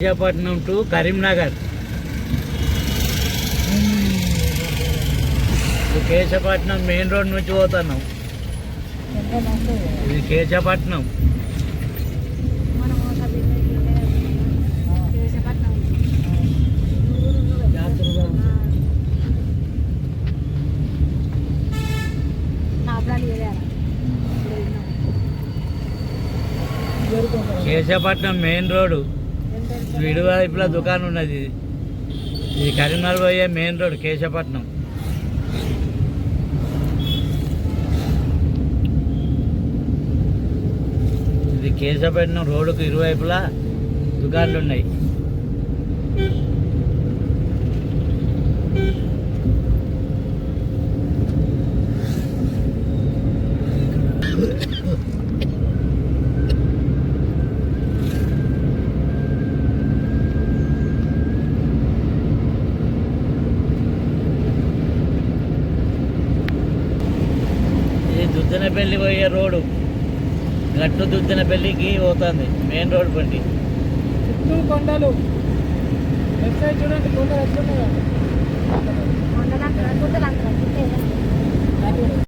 Visakhapatnam to Karimnagar ఇది Keshapatnam main road నుంచి పోతున్నాం ఇది కేశపట్నం కేశపట్నం మెయిన్ రోడ్ ఇరువైపులా దుకాణం ఉన్నది ఇది. ఇది కరీంనగర్ పోయే మెయిన్ రోడ్ కేశపట్నం ఇది కేశపట్నం రోడ్డుకు ఇరువైపులా దుకాణాలు ఉన్నాయి ఇది దుద్దనపల్లి పోయే రోడ్డు. గట్టు దుద్దనపల్లికి పోతుంది. మెయిన్ రోడ్ బండి. చుట్టూ కొండలు. చూడండి కొండలు